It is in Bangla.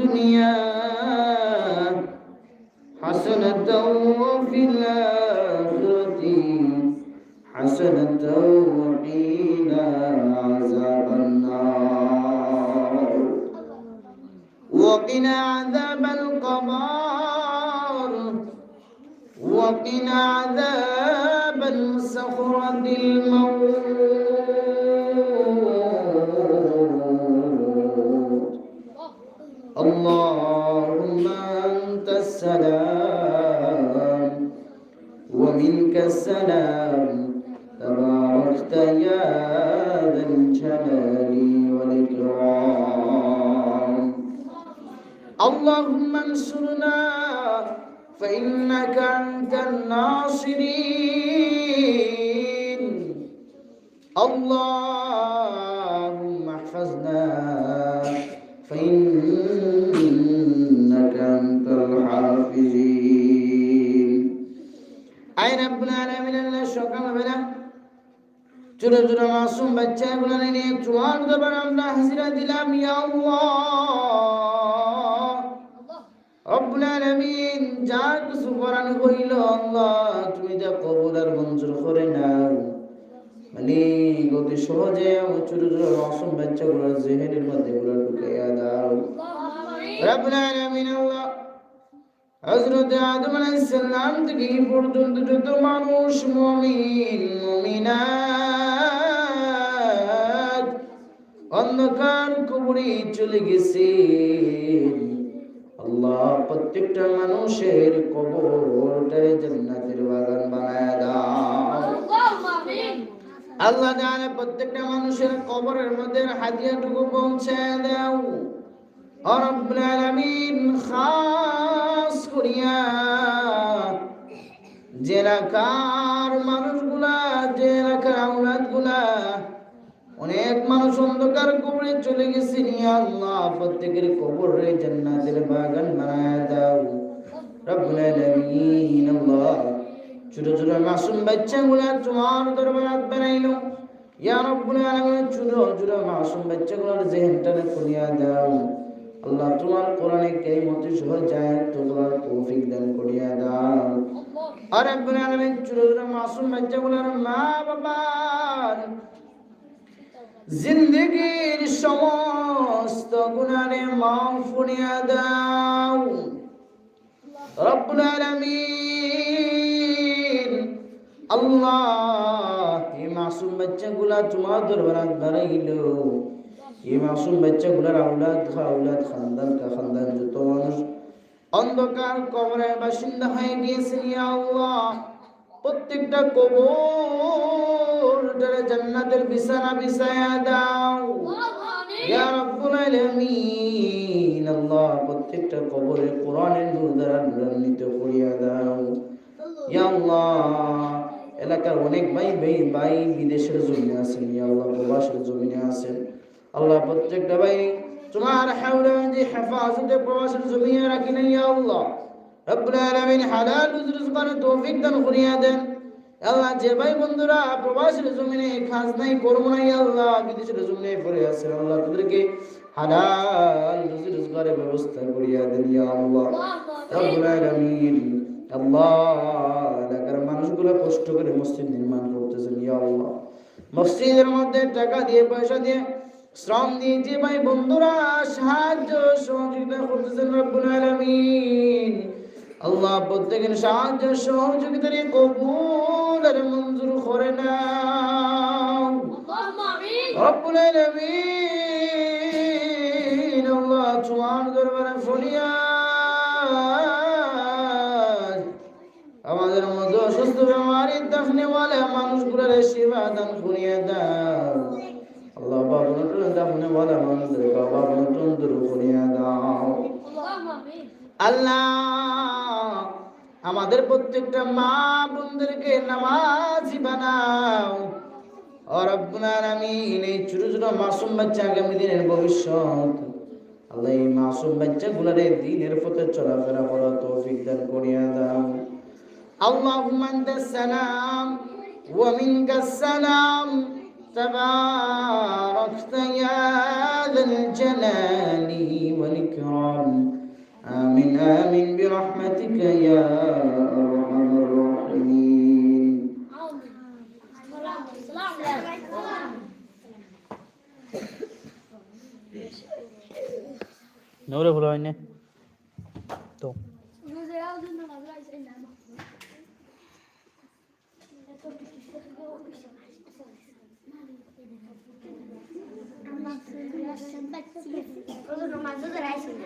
الدنيا. حسنة وفي الآخرة. حسنة وقنا عذاب النار. وقنا عذاب القبر. وقنا عذاب السخرة الموت. اللهم أنت السلام ومنك السلام تباركت يا ذا الجلال والإكرام. اللهم انصرنا فإنك أنت الناصرين. اللهم আই রাব্বুল আলামিন আল্লাহ সকালবেলা ছোট ছোট মাসুম বাচ্চাগুলো নিয়ে তোমার দরবার আমরা হাজিরা দিলাম ইয়া আল্লাহ। রব্বুল আলামিন যা কিছু করান হইল আল্লাহ তুমি যা কবুল আর মঞ্জুর করে নাও। মালিক অতি সহজে আমার ছোট ছোট মাসুম বাচ্চাগুলোর জেহেনের মধ্যে গুলো ঢুকাইয়া দাও। রব্বুল আলামিন আল্লাহ হযরত আদম আলাইহিস সালাম থেকে পর্যন্ত যত মানুষ মুমিন অন্ধকার কবরে চলে গেছে। আল্লাহ প্রত্যেকটা মানুষের কবরটারে জান্নাতের বাগান বানায় দাও। আল্লাহ জানে প্রত্যেকটা মানুষের কবরের মধ্যে হাদিয়াটুকু পৌঁছায় দাও। রব্বুল আলামিন খাস করিয়া, যে এলাকার মানুষগুলা, যে এলাকার আউলাদগুলা অনেক মানুষ অন্ধকার কবরে চলে গেছে আল্লাহ, প্রত্যেকের কবরে জান্নাতের বাগান বানায় দাও। রব্বুল আলামিন, আল্লাহ। ছোট ছোট মাসুম বাচ্চাগুলা তোমার দরবারাত বানাইলো। ইয়া রব্বুল আলামিন, ছোট ছোট মাসুম বাচ্চাগুলোর জেহেনটারে খুলিয়া দাও। আল্লাহ তোমার কোরআনে কারিমতে সহ যায় তোমরা তৌফিক দান করিয়া দাও। আর রব্বুল আলামিন ছোট মাসুম বাচ্চাগুলোর মা বাবার জিন্দগির সমস্ত গুনারে মাফ করিয়া দাও। রব্বুল আলামিন আল্লাহ এই মাসুম বাচ্চাগুলা তোমার দরবারাত বাড়াইল। এই মাসুম আউলাদ আউলাদ খানদান কা খানদান যত মানুষ। অন্ধকার কবরের বাসিন্দা হয়ে গিয়েছে আল্লাহ। প্রত্যেকটা কবর জান্নাতের বিছানা বিছায়া দাও। ইয়া রাব্বুল আলামিন, আল্লাহ প্রত্যেকটা কবরে কোরআনের নূর দ্বারা নূরান্বিত করিয়া দাও। ইয়া আল্লাহ, এলাকার অনেক ভাই ভাই বিদেশের জমিনে আছেন, ইয়া আল্লাহ প্রবাসের জমিনে আছেন। আল্লাহ প্রত্যেকটা ভাই তোমার হাওলা যে হেফাজতে প্রবাসের জমিনে রাখি না ইয়া আল্লাহ। রব্বুল আলামিন হালাল রিজকানে তৌফিক দান করিয়া দেন। আল্লাহ, যে ভাই বন্ধুরা প্রবাসের জমিনে খাস নাই করব নাই আল্লাহ, বিদেশের জমিনে পড়ে আছে আল্লাহ তাদেরকে হালাল রিজকারের ব্যবস্থা করিয়া দেন, ইয়া আল্লাহ। রব্বুল আলামিন, আল্লাহ, এলাকার মানুষগুলো কষ্ট করে মসজিদ নির্মাণ করতেছেন, ইয়া আল্লাহ। মসজিদের মধ্যে টাকা দিয়ে, পয়সা দিয়ে শ্রম দিয়ে যে ভাই বন্ধুরা সাহায্য সহযোগিতা করতেছেন রব্বুল আলামিন। আল্লাহ প্রত্যেকের সাহায্য সহযোগিতার কবুল আর মঞ্জুর করে না রব্বুল আলামিন। আল্লাহ তোমার দরবারে ফরিয়াদ। আমাদের মধ্যে অসুস্থ বেমারি দাফনেওয়ালা মানুষগুলোর সেবা দান করিয়া দাও। আল্লাহ বাবনটুন দাফনে ওয়ালা মানদের বাবনটুন দূর আল্লাহ, আমাদের প্রত্যেকটা মা বন্ধুকে নামাজি বানাও। অরব্বুনার আমি এই ছোট ছোট মাসুম বাচ্চা আগামী দিনের ভবিষ্যৎ। আল্লাহ এই মাসুম বাচ্চা গুলারে দিনের পথে চলাফেরা করা তৌফিক দান করিয়া দাও। আল্লাহ সালাম, ওয়া মিনকাস সালাম। تباركت يا ذا الجلال والإكرام. آمين آمين برحمتك يا أرحم الراحمين. نور فلوين تو 我怎么把这个来洗呢